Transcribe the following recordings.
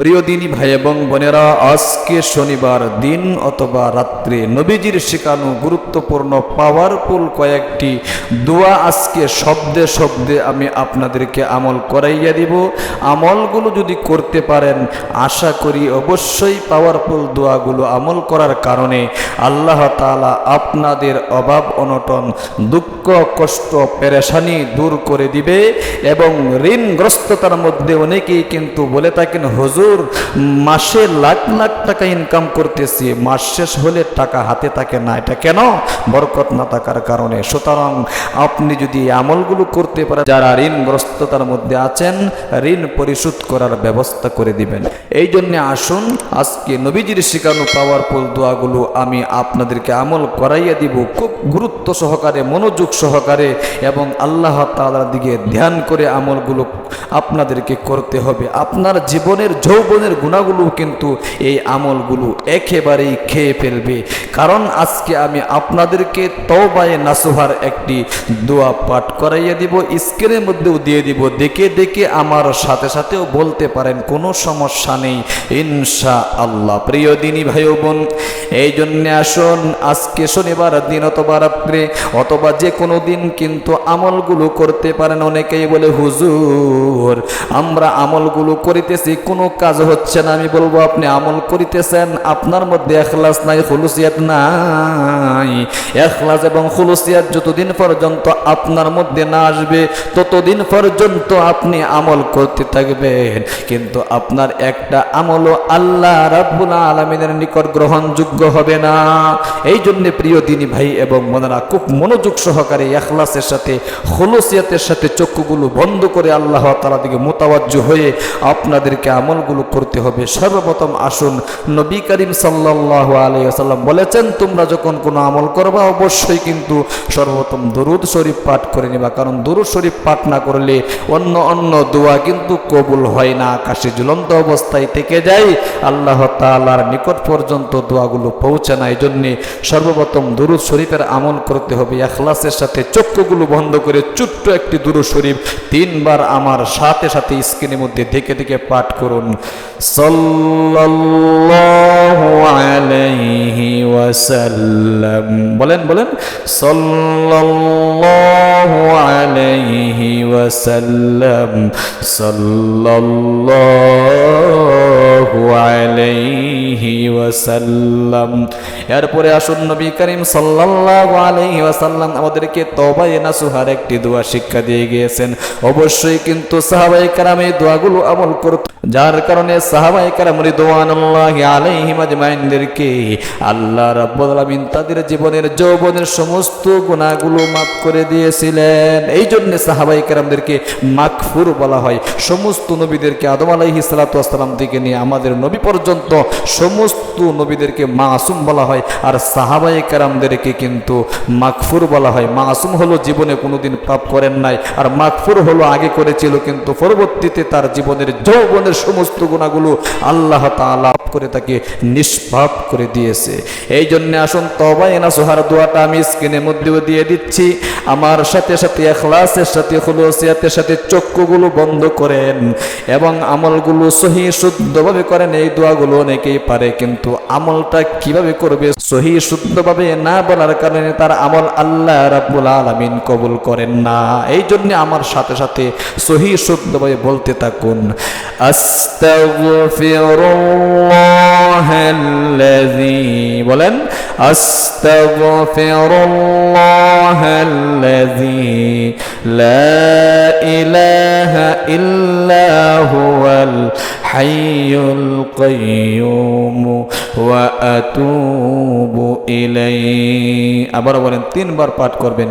প্রিয় দিনী ভাই এবং বোনেরা, আজকে শনিবার দিন অথবা রাত্রে নবীজির শেখানো গুরুত্বপূর্ণ পাওয়ারফুল কয়েকটি দোয়া আজকে শব্দে শব্দে আমি আপনাদেরকে আমল করাইয়া দিব। আমলগুলো যদি করতে পারেন, আশা করি অবশ্যই পাওয়ারফুল দোয়াগুলো আমল করার কারণে আল্লাহ তাআলা আপনাদের অভাব, অনটন, দুঃখ, কষ্ট, পেরেশানি দূর করে দিবে এবং ঋণগ্রস্ততার মধ্যে অনেকেই কিন্তু বলে থাকেন, হুজুর মাসে লাখ লাখ টাকা ইনকাম করতেছি, মাস শেষ হলে টাকা হাতে থাকে না। এটা কেন? বরকত না থাকার কারণে। সুতরাং আপনি যদি আমলগুলো করতে পারেন, যারা ঋণগ্রস্ততার মধ্যে আছেন, ঋণ পরিশোধ করার ব্যবস্থা করে দিবেন। এই জন্য আসুন, আজকে নবীজির শেখানো পাওয়ারফুল দোয়াগুলো আমি আপনাদেরকে আমল করাইয়া দিব। খুব গুরুত্ব সহকারে, মনোযোগ সহকারে এবং আল্লাহ তাআলার দিকে ধ্যান করে আমলগুলো আপনাদেরকে করতে হবে। আপনার জীবনের যৌবনের গুণাগুলো কিন্তু এই আমলগুলো একেবারেই খেয়ে ফেলবে। কারণ আজকে আমি আপনাদেরকে তওবায়ে নাসুহার একটি দোয়া পাঠ করাইয়া দিব, স্ক্রিনের মধ্যেও দিয়ে দিব। দেখে দেখে আমার সাথে সাথেও বলতে পারেন, কোনো সমস্যা নেই। ইনশা আল্লাহ প্রিয় দিনী ভাই বোন এই জন্য আসুন, আজকে শনিবার, দিন অথবা রাত্রে, অথবা যে কোনো দিন কিন্তু আমলগুলো করতে পারেন। অনেকেই বলে, হুজুর, আমরা আমলগুলো করিতেছি, কোনো কাজ হচ্ছে না, আমি বলব আপনি আমল করিতেছেন, আপনার মধ্যে এখলাস নাই, খুলুসিয়াত নাই। এখলাস এবং খুলুসিয়াত যতদিন পর্যন্ত আপনার মধ্যে না আসবে, ততদিন পর্যন্ত আপনি আমল করতে থাকবেন। কিন্তু আপনার একটা আমলও আল্লাহ রাব্বুল আলমিনের নিকট গ্রহণযোগ্য হবে না। এই জন্য প্রিয় দিনী ভাই এবং মনেরা খুব মনোযোগ সহকারে এখলাসের সাথে হলুসিয়াতের সাথে চক্ষুগুলো বন্ধ করে আল্লাহ তালা দিকে মোতাবাজ্য হয়ে আপনাদেরকে আমলগুলো করতে হবে। সর্বপ্রথম আসুন, নবী করিম সাল্লাহ আলাইসাল্লাম বলেছেন, তোমরা যখন কোনো আমল করবা, অবশ্যই কিন্তু সর্বপ্রথম দরুদ শরীফ পাঠ করে নেবা। কারণ দরুদ শরীফ পাঠ না করলে অন্য অন্য দোয়া কিন্তু কবুল হয় না। আকাশে ঝুলন্ত অবস্থায় থেকে যায়, আল্লাহ তালার নিকট পর্যন্ত দোয়াগুলো পৌঁছে না। এই জন্যে সর্বপ্রথম দুরুদ শরীফের আমল করতে হবে। এখলাসের সাথে চক্ষুগুলো বন্ধ করে ছোট্ট একটি দুরুদ শরীফ তিনবার আমার সাথে সাথে স্ক্রিনের মধ্যে দেখে দেখে পাঠ করুন। সাল্লাল্লাহু আলাইহি ওয়াসাল্লাম। বলেন বলেন। সাল্লাল্লাহু আলাইহি এরপরে আসুন নবী করিম সাল্লাল্লাহু আলাইহি ওয়াসাল্লাম আমাদেরকে তওবায়ে নাসুহার একটি দোয়া শিক্ষা দিয়ে গিয়েছেন। অবশ্যই কিন্তু সাহাবায়ে কেরাম এই দোয়াগুলো আমল করত যার কারণে আজমাইনদেরকে আল্লাহ রাব্বুল তাদের জীবনের যৌবনের সমস্ত গুনাহগুলো মাফ করে দিয়েছিলেন। এই জন্য সাহাবায়ে কেরামদেরকে মাগফুর বলা হয়। সমস্ত নবীদেরকে আদম আলাইহিস সালাতু ওয়াসসালাম থেকে নিয়ে আমাদের নবী পর্যন্ত সমস্ত নবীদেরকে মাসুম বলা হয়। আর সাহাবায়ে কেরামদেরকে কিন্তু মাগফুর বলা হয়। মাসুম হলো জীবনে কোনোদিন পাপ করেন নাই। আর মাগফুর হলো আগে করেছিল কিন্তু পরবর্তীতে তার জীবনের যৌবনের সমস্ত গুণাগুলো আল্লাহ তাআলা করে তাকে নিষ্পাপ করে দিয়েছে। এই জন্য আসুন তবাই না সোহার দোয়াটা আমি স্ক্রিনের মধ্যেও দিয়ে দিচ্ছি। আমার সাথে সাথে এখলাসের সাথে, খুলসিয়াতের সাথে চক্ষুগুলো বন্ধ করেন এবং আমলগুলো সহি শুদ্ধভাবে করেন। এই দোয়াগুলো অনেকেই পারে, কিন্তু আমলটা কীভাবে করবে সহি শুদ্ধভাবে না বলার কারণে তার আমল আল্লাহ রাব্বুল আলামিন কবুল করেন না। এই জন্য আমার সাথে সাথে সহি শুদ্ধভাবে বলতে থাকুন। আস্তাগফিরুল্লাহ। বলেন ইল্লা হুয়াল হাইয়ুল কাইয়্যুম ওয়া আতুবু ইলাইহি। আবার বলেন তিনবার পাঠ করবেন।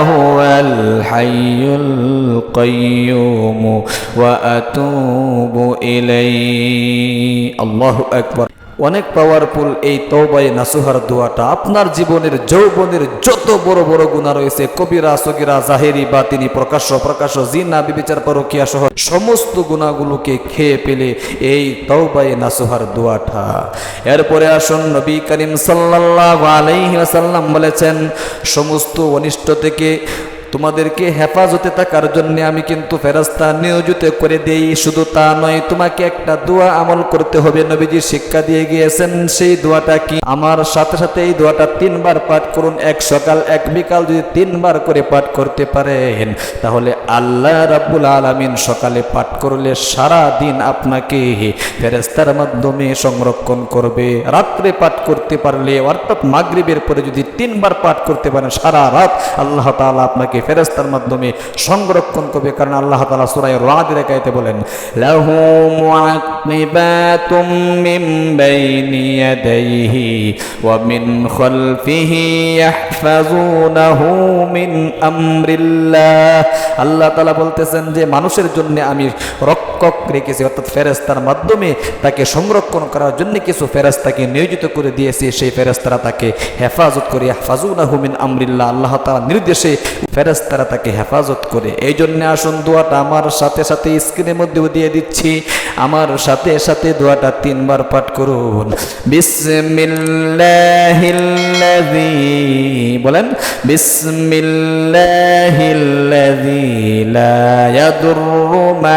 هو الحي القيوم وأتوب إليه. الله أكبر. অনেক পাওয়ারফুল এই তওবায়ে নাসুহার দোয়াটা। আপনার জীবনের যৌবনের যত বড় বড় গুণা রয়েছে, কবিরা, সগিরা, জাহেরি বা তিনি প্রকাশ্য প্রকাশ্য, জিনা, বিবিচার, পরকিয়া সহ সমস্ত গুণাগুলোকে খেয়ে পেলে এই তওবায়ে নাসুহার দোয়াটা। এরপরে আসুন নবী করিম সাল্লাল্লাহু আলাইহি বলেছেন, সমস্ত অনিষ্ট থেকে তোমাদেরকে হেফাজতে থাকার জন্য আমি কিন্তু ফেরাস্তা নিয়োজিত করে দেই। শুধু তা নয়, তোমাকে একটা দোয়া আমল করতে হবে। নবীজি শিক্ষা দিয়ে গিয়েছেন, সেই দোয়াটা কি? আমার সাথে সাথে এই দোয়াটা তিনবার পাঠ করুন। এক সকাল, এক বিকাল যদি তিনবার করে পাঠ করতে পারেন, তাহলে আল্লাহ রাব্বুল আলামিন সকালে পাঠ করলে সারা দিন আপনাকে ফেরেস্তার মাধ্যমে সংরক্ষণ করবে। রাত্রে পাঠ করতে পারলে, অর্থাৎ মাগরিবের পরে যদি তিনবার পাঠ করতে পারেন, সারা রাত আল্লাহ তাআলা আপনাকে ফেরেস্তার মাধ্যমে সংরক্ষণ করবে, কারণ আল্লাহ তালা সুরাই রাদের একাইতে বলেন, লাহু মুআকিবাতুম ওয়া আল্লাহ তাআলা বলতেছেন যে, মানুষের জন্য আমি রক্ষক রেখেছি, অর্থাৎ ফেরেস্তার মাধ্যমে তাকে সংরক্ষণ করার জন্য কিছু ফেরেস্তাকে নিয়োজিত করে দিয়েছি। সেই ফেরেস্তারা তাকে হেফাজত করে হাফাজুনাহু মিন আমরিল্লাহ, আল্লাহ তাআলা নির্দেশে ফেরেস্তারা তাকে হেফাজত করে। এই জন্য আসুন দোয়াটা আমার সাথে সাথে স্ক্রিনের মধ্যেও দিয়ে দিচ্ছি। আমার সাথে সাথে দোয়াটা তিনবার পাঠ করুন। বিসমিল্লাহিল্লাযী, বলেন, বিসমিল্লাহিল্লাযী লা ইয়াদুররু মা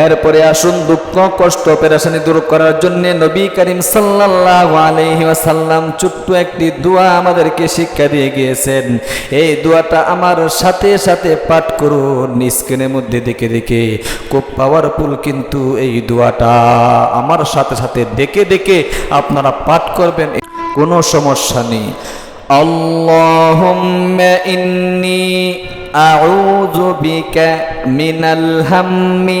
এরপরে আসুন দুঃখ, কষ্ট, পেরেশানি দূর করার জন্য নবী করিম সাল্লাল্লাহু আলাইহি ছোট্ট একটি দোয়া আমাদেরকে শিক্ষা দিয়ে গিয়েছেন। এই দোয়াটা আমার সাথে সাথে পাঠ করুন, স্ক্রিনের মধ্যে দেখে দেখে। খুব পাওয়ারফুল কিন্তু এই দোয়াটা। আমার সাথে সাথে দেখে দেখে আপনারা পাঠ করবেন, কোনো সমস্যা নেই। আল্লাহ ইন্নি আউ বিকা মিনাল হাম্মি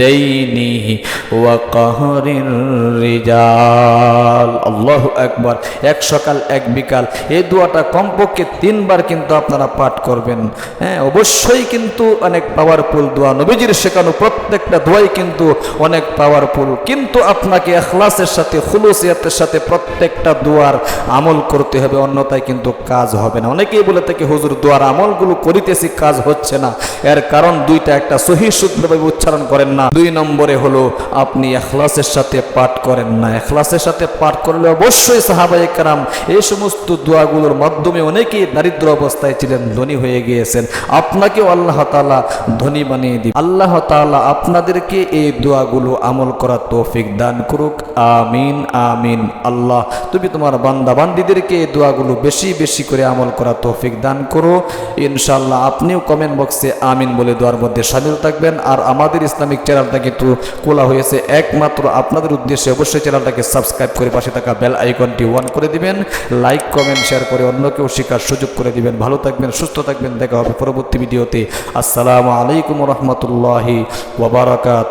দেইনিহি ওয়া কহরির রিজাল আল্লাহু একবার এক সকাল, এক বিকাল, এই দোয়াটা কমপক্ষে তিনবার কিন্তু আপনারা পাঠ করবেন। হ্যাঁ অবশ্যই কিন্তু অনেক পাওয়ারফুল দোয়া। নবীজির শেখানো প্রত্যেকটা দোয়াই কিন্তু অনেক পাওয়ারফুল কিন্তু আপনাকে এখলাসের সাথে, খুলুসিয়াতের সাথে প্রত্যেকটা দোয়ার আমল করতে হবে, অন্যথায় কিন্তু কাজ হবে না। অনেকেই বলে থাকে, হুজুর, দোয়ার আমলগুলো করিতেছি, কাজ হচ্ছে না। এর কারণ দুইটা, একটা সহি সূত্রভাবে উচ্চারণ করেন না। দুই নম্বরে হলো, আপনি এখলাসের সাথে পাঠ করেন না। এখলাসের সাথে পাঠ করলে অবশ্যই সাহাবাই কারাম এই সমস্ত দোয়াগুলোর মাধ্যমে অনেকেই দারিদ্র অবস্থায় ছিলেন, ধনী হয়ে গিয়েছেন। আপনাকেও আল্লাহ তালা ধনী বানিয়ে দিন আল্লাহ তালা আপনাদেরকে এই দোয়াগুলো আমল করার তৌফিক দান করুক। আমিন আমিন। আল্লাহ, তুমি তোমার বান্দা বান্দিদেরকে এই দোয়াগুলো বেশি বেশি করে আমল করা তৌফিক দান করো। ইনশাল্লাহ আপনিও কমেন্ট বক্সে আমিন বলে দোয়ার মধ্যে সামিল থাকবেন। আর আমাদের ইসলামিক চ্যানেলটা কিন্তু খোলা হয়েছে। একমাত্র আপনাদের উদ্দেশ্যে অবশ্যই চ্যানেলটাকে সাবস্ক্রাইব করে পাশে থাকা বেল আইকনটি ওয়ান করে দিবেন। লাইক, কমেন্ট, শেয়ার করে অন্যকেও শেখার সুযোগ করে দিবেন। ভালো থাকবেন, সুস্থ থাকবেন। দেখা হবে পরবর্তী ভিডিওতে। আসসালামু আলাইকুম রহমতুল্লাহি ওবরাকাত